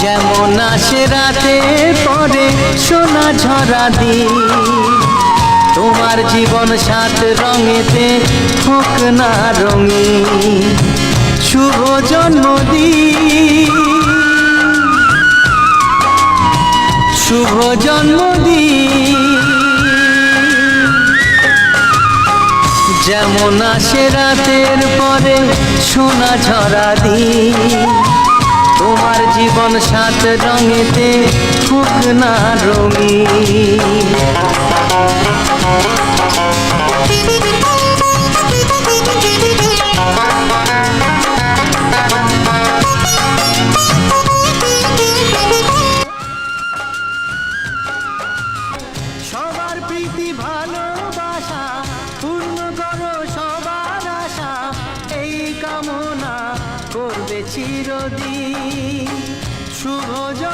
যেমন আসে রাতের পরে সোনা ঝরা দিন। তোমার জীবন সাত রঙেতে হোক না রঙি শুভ জন্মদিন। শুভ জন্মদিন। যেমন আসে রাতের পরে সোনা ঝরা দিন। তোমার জীবন সাত রঙেতে হোক না রঙিন। সবার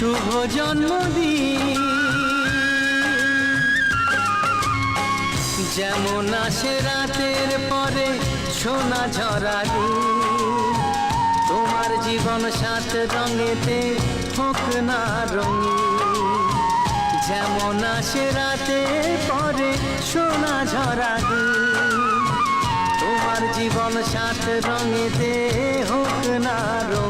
শুভ জন্মদিন। যেমন আসে রাতের পরে সোনা ঝরা তোমার জীবন সাত রঙেতে হোক না রঙিন। যেমন আসে রাতের পরে সোনা ঝরা তোমার জীবন সাত রঙেতে হোক না রঙিন।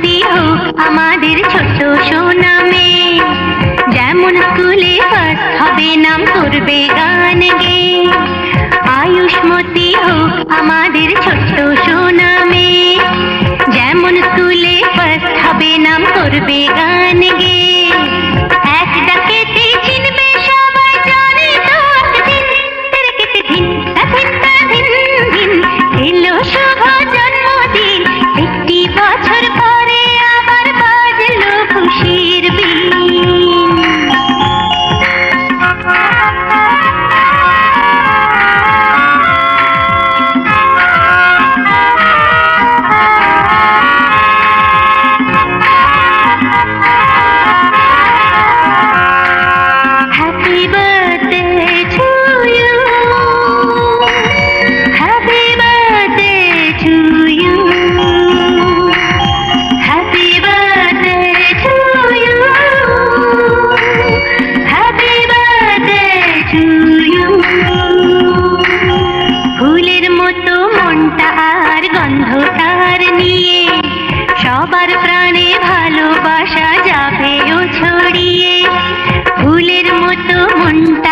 প্রিয় আমাদের ছোট সোনামে। যেমন স্কুলে ফার্স্ট হবে, নাম করবে গান গে। আয়ুষ্মতি হোক আমাদের ছোট্ট সোনামে। pinta